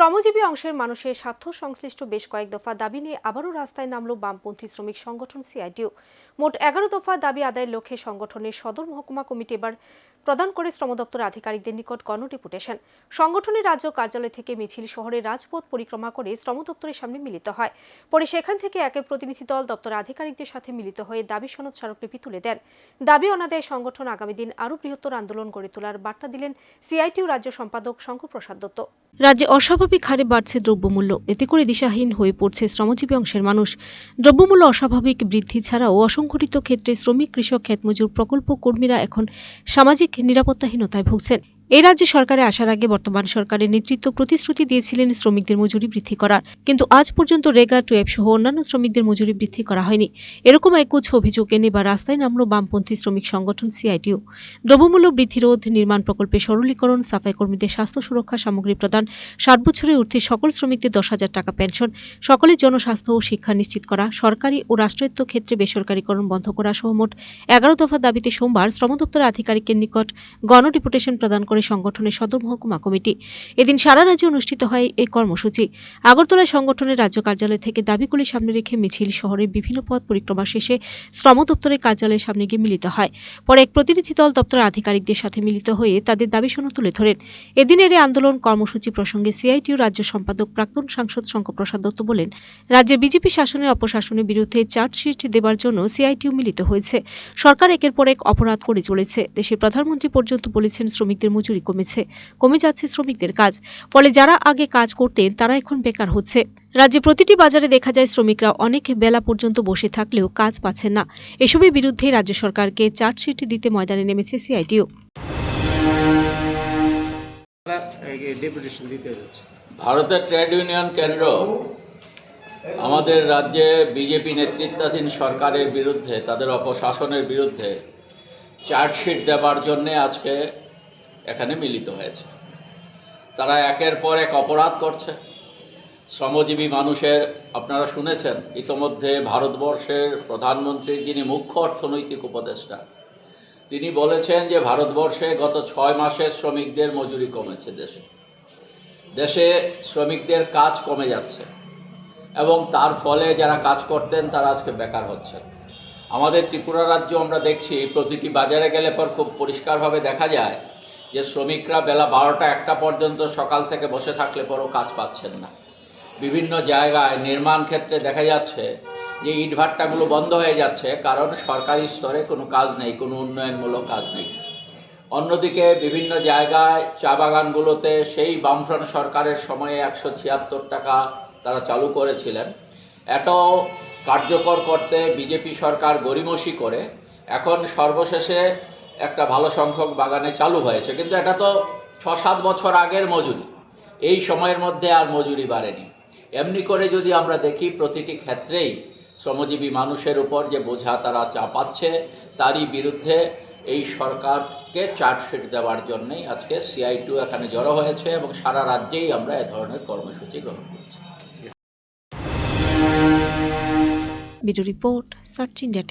শ্রমজীবী অংশের মানুষের স্বার্থ সংশ্লিষ্ট বেশ কয়েক দফা দাবি নিয়ে আবারও রাস্তায় নামল বামপন্থী শ্রমিক সংগঠন সিআইটিউ মোট এগারো দফা দাবি আদায়ের লক্ষ্যে সংগঠনের সদর মহকুমা কমিটি এবার প্রদান করে শ্রম দপ্তর আধিকারিকদের নিকট গণ ডেপুটেশন। সংগঠনের রাজ্য কার্যালয় থেকে মিছিল শহরের রাজপথ পরিক্রমা করে শ্রম দপ্তরের সামনে মিলিত হয়। পরে সেখান থেকে একের প্রতিনিধি দল দপ্তর আধিকারিকদের সাথে মিলিত হয়ে দাবি সনদ স্মারকলিপি তুলে দেন। দাবি অনাদায় সংগঠন আগামী দিন আরও বৃহত্তর আন্দোলন গড়ে তোলার বার্তা দিলেন সিআইটিউ রাজ্য সম্পাদক শঙ্কর প্রসাদ দত্ত। রাজ্যে অস্বাভাবিক হারে বাড়ছে দ্রব্যমূল্য। এতে করে দিশাহীন হয়ে পড়ছে শ্রমজীবী অংশের মানুষ। দ্রব্যমূল্য অস্বাভাবিক বৃদ্ধি ছাড়াও অসংগঠিত ক্ষেত্রে শ্রমিক, কৃষক, ক্ষেতমজুর প্রকল্প কর্মীরা এখন সামাজিক নিরাপত্তাহীনতায় ভুগছেন। এই রাজ্যে সরকারে আসার আগে বর্তমান সরকারের নেতৃত্ব প্রতিশ্রুতি দিয়েছিলেন শ্রমিকদের মজুরি বৃদ্ধি করার। কিন্তু আজ পর্যন্ত রেগা টুয়েব সহ অন্যান্য শ্রমিকদের মজুরি বৃদ্ধি করা হয়নি। এরকম একগুচ্ছ অভিযোগ এনে বা রাস্তায় নামল বামপন্থী শ্রমিক সংগঠন সিআইটিউ। দ্রব্যমূল্য বৃদ্ধি রোধ, নির্মাণ প্রকল্পে সরলীকরণ, সাফাই কর্মীদের স্বাস্থ্য সুরক্ষা সামগ্রী প্রদান ষাট বছরের ঊর্ধ্বে সকল শ্রমিকদের দশ হাজার টাকা পেনশন, সকলের জনস্বাস্থ্য ও শিক্ষা নিশ্চিত করা, সরকারি ও রাষ্ট্রায়ত্ত ক্ষেত্রে বেসরকারীকরণ বন্ধ করা সহ মোট এগারো দফা দাবিতে সোমবার শ্রম দপ্তর আধিকারিকের নিকট গণ ডেপুটেশন প্রদান করে সংগঠনের সদর মহকুমা কমিটি। এদিন সারা রাজ্যে অনুষ্ঠিত হয় এই কর্মসূচি। আগরতলায় সংগঠনের রাজ্য কার্যালয় থেকে দাবিগুলি সামনে রেখে মিছিল শহরের বিভিন্ন পথ পরিক্রমা শেষে শ্রম দপ্তরের কার্যালয়ের সামনে গিয়ে মিলিত হয়। পরে এক প্রতিনিধি দল দপ্তরের আধিকারিকদের সাথে মিলিত হয়ে তাদের দাবি সনদ তুলে ধরেন। এদিনের এই আন্দোলন কর্মসূচি প্রসঙ্গে সিআইটিউ রাজ্য সম্পাদক, প্রাক্তন সাংসদ শঙ্কর প্রসাদ দত্ত বলেন, রাজ্যে বিজেপি শাসনের অপশাসনের বিরুদ্ধে চার্জশিট দেবার জন্য সিআইটিউ মিলিত হয়েছে। সরকার একের পর এক অপরাধ করে চলেছে। দেশের প্রধানমন্ত্রী পর্যন্ত বলেছেন, শ্রমিকদের মজুরি কমেছে কমে যাচ্ছে শ্রমিকদের কাজ। ফলে যারা আগে কাজ করতেন তারা এখন বেকার হচ্ছে। রাজ্যে প্রতিটি বাজারে দেখা যায় শ্রমিকরা অনেক বেলা পর্যন্ত বসে থাকলেও কাজ পাচ্ছেন না। এসবের বিরুদ্ধে রাজ্য সরকারকে চার্জশিট দিতে ময়দানে নেমেছে সিআইটিউ ডেপুটেশন দিতে যাচ্ছে। ভারতের ট্রেড ইউনিয়ন কেন্দ্র আমাদের রাজ্যে বিজেপি নেতৃত্বাধীন সরকারের বিরুদ্ধে তাদের অপশাসনের বিরুদ্ধে চার্জশিট দেবার জন্যে আজকে এখানে মিলিত হয়েছে। তারা একের পর এক অপরাধ করছে। শ্রমজীবী মানুষের, আপনারা শুনেছেন, ইতোমধ্যে ভারতবর্ষের প্রধানমন্ত্রীর যিনি মুখ্য অর্থনৈতিক উপদেষ্টা, তিনি বলেছেন যে ভারতবর্ষে গত ছয় মাসে শ্রমিকদের মজুরি কমেছে দেশে। দেশে শ্রমিকদের কাজ কমে যাচ্ছে এবং তার ফলে যারা কাজ করতেন, তারা আজকে বেকার হচ্ছেন। আমাদের ত্রিপুরা রাজ্য আমরা দেখছি, প্রতিটি বাজারে গেলে পর খুব পরিষ্কারভাবে দেখা যায় যে শ্রমিকরা বেলা বারোটা একটা পর্যন্ত সকাল থেকে বসে থাকলে পরও কাজ পাচ্ছেন না। বিভিন্ন জায়গায় নির্মাণ ক্ষেত্রে দেখা যাচ্ছে যে ইটভাট্টাগুলো বন্ধ হয়ে যাচ্ছে কারণ সরকারি স্তরে কোনো কাজ নেই, কোনো উন্নয়নমূলক কাজ নেই। অন্যদিকে বিভিন্ন জায়গায় চা বাগানগুলোতে সেই বামফ্রন্ট সরকারের সময়ে একশো ছিয়াত্তর টাকা তারা চালু করেছিলেন। এটাও কার্যকর করতে বিজেপি সরকার গরিমসি করে। এখন সর্বশেষে একটা ভালো সংখ্যক বাগানে চালু হয়েছে, কিন্তু এটা তো ছ সাত বছর আগের মজুরি। এই সময়ের মধ্যে আর মজুরি বাড়েনি। এমনি করে যদি আমরা দেখি প্রতিটি ক্ষেত্রেই শ্রমজীবী মানুষের উপর যে বোঝা তারা চাপাচ্ছে, তারই বিরুদ্ধে এই সরকারকে চার্জশিট দেওয়ার জন্যই আজকে সিআই টু এখানে জড়ো হয়েছে এবং সারা রাজ্যেই আমরা এ ধরনের কর্মসূচি গ্রহণ করছি। Report, search India